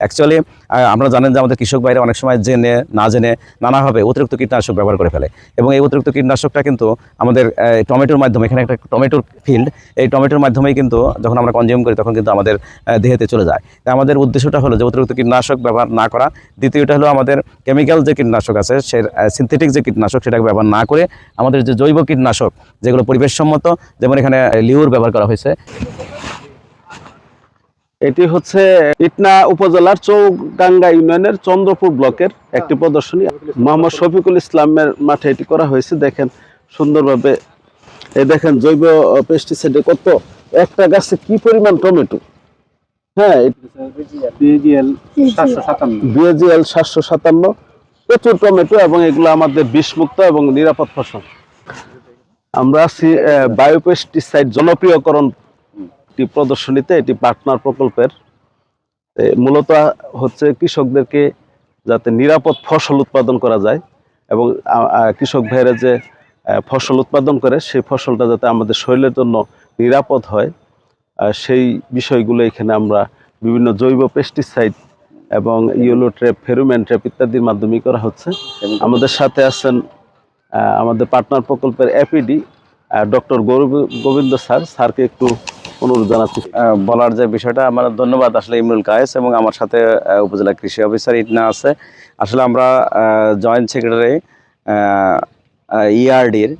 Actually আমরা জানেন যে আমাদের কৃষক বাইরে অনেক সময় জেনে, না জেনে নানাভাবে অতিরিক্ত কীটনাশক ব্যবহার করে ফেলে। এবং এই অতিরিক্ত কীটনাশকটা কিন্তু আমাদের টমেটোর মাধ্যমে, এখানে একটা টমেটোর ফিল্ড এই টমেটোর মাধ্যমেই কিন্তু যখন আমরা কনজিউম করি, তখন কিন্তু আমাদের দেহেতে চলে যায়। তাই আমাদের উদ্দেশ্যটা হলো যে অতিরিক্ত কীটনাশক ব্যবহার না করা। দ্বিতীয়টা হলো আমাদের কেমিক্যাল যে কীটনাশক আছে, সে সিনথেটিক যে কীটনাশক, সেটাকে ব্যবহার না করে আমাদের যে জৈব কীটনাশক, যেগুলো পরিবেশসম্মত, যেমন এখানে লিউর ব্যবহার করা হয়েছে। এটি হচ্ছে ইটনা উপজেলার চৌগাঙ্গা ইউনিয়নের চন্দ্রপুর ব্লকের একটি প্রদর্শনী। মোহাম্মদ শফিকুল ইসলামের মাঠে এটি করা হয়েছে। দেখেন সুন্দরভাবে এই দেখেন জৈব পেস্টিসাইডে কত একটা গাছে কি পরিমাণ টমেটো? হ্যাঁ বিএজিএল সাতশো সাতান্ন। প্রচুর টমেটো এবং এগুলো আমাদের বিষমুক্ত এবং নিরাপদ ফসল। আমরা আছি বায়োপেস্টিসাইড জনপ্রিয়করণ একটি প্রদর্শনীতে এটি পার্টনার প্রকল্পের। মূলত হচ্ছে কৃষকদেরকে যাতে নিরাপদ ফসল উৎপাদন করা যায় এবং কৃষক ভাইয়েরা যে ফসল উৎপাদন করে সেই ফসলটা যাতে আমাদের শরীরের জন্য নিরাপদ হয়। সেই বিষয়গুলো এখানে আমরা বিভিন্ন জৈব পেস্টিসাইড এবং ইয়েলো ট্র্যাপ ফেরোমেন ট্র্যাপ ইত্যাদির মাধ্যমে করা হচ্ছে। আমাদের সাথে আছেন আমাদের পার্টনার প্রকল্পের এপিডি ডক্টর গোবিন্দ স্যার। স্যারকে একটু অনুরোধ জানাচ্ছি। বলার যে বিষয়টা, আমার ধন্যবাদ আসলে ইমরুল কায়েস এবং আমার সাথে উপজেলা কৃষি অফিসার ইটনা আছে। আসলে আমরা জয়েন্ট সেক্রেটারি ইআরডির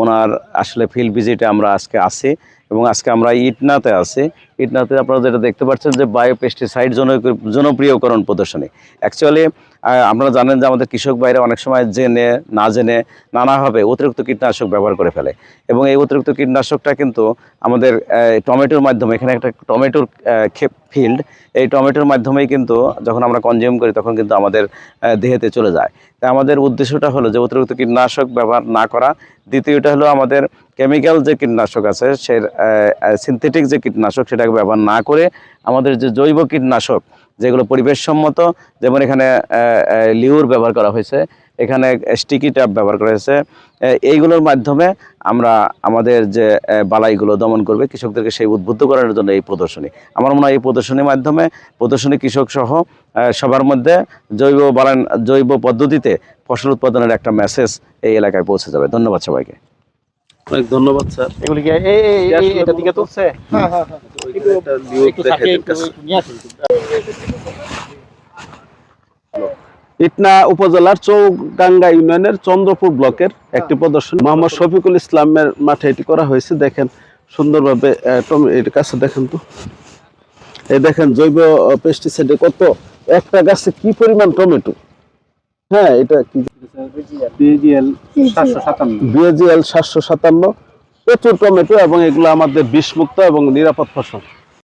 ওনার আসলে ফিল্ড ভিজিটে আমরা আজকে আসি এবং আজকে আমরা ইটনাতে আছি। ইটনাতে আপনারা যেটা দেখতে পাচ্ছেন যে বায়ো পেস্টিসাইড জনপ্রিয়করণ প্রদর্শনী। অ্যাকচুয়ালি আপনারা জানেন যে আমাদের কৃষক বাইরে অনেক সময় জেনে, না জেনে নানাভাবে অতিরিক্ত কীটনাশক ব্যবহার করে ফেলে। এবং এই অতিরিক্ত কীটনাশকটা কিন্তু আমাদের টমেটোর মাধ্যমে, এখানে একটা টমেটোর ক্ষেপ ফিল্ড এই টমেটোর মাধ্যমেই কিন্তু যখন আমরা কনজিউম করি তখন কিন্তু আমাদের দেহেতে চলে যায়। তাই আমাদের উদ্দেশ্যটা হলো যে অতিরিক্ত কীটনাশক ব্যবহার না করা। দ্বিতীয়টা হলো আমাদের কেমিক্যাল যে কীটনাশক আছে, সে সিনথেটিক যে কীটনাশক সেটাকে ব্যবহার না করে আমাদের যে জৈব কীটনাশক যেগুলো পরিবেশসম্মত যেমন এখানে লিউর ব্যবহার করা হয়েছে এখানে স্টিকি ট্যাপ ব্যবহার করা হয়েছে এইগুলোর মাধ্যমে আমরা আমাদের যে বালাইগুলো দমন করবে কৃষকদেরকে সেই উদ্বুদ্ধ করার জন্য এই প্রদর্শনী। আমার মনে হয় এই প্রদর্শনীর মাধ্যমে প্রদর্শনী কৃষক সহ আহ, সবার মধ্যে জৈব বালান জৈব পদ্ধতিতে ফসল উৎপাদনের একটা মেসেজ এই এলাকায় পৌঁছে যাবে। ধন্যবাদ সবাইকে। অনেক ধন্যবাদ স্যার। এগুলি কি এটা দিকে তুলছে? ইটনা উপজেলার চৌগাঙ্গা ইউনিয়নের চন্দ্রপুর ব্লকের একটি প্রদর্শনী। মোহাম্মদ শফিকুল ইসলামের মাঠে এটি করা হয়েছে। দেখেন সুন্দরভাবে এর কাছে দেখেন তো। এই দেখেন জৈব পেস্টিসাইডে কত একটা গাছে কি পরিমাণ টমেটো? হ্যাঁ এটা কি? বিএজিএল সাতশো সাতান্ন। প্রচুর টমেটো এবং এগুলো আমাদের বিষমুক্ত এবং নিরাপদ ফসল।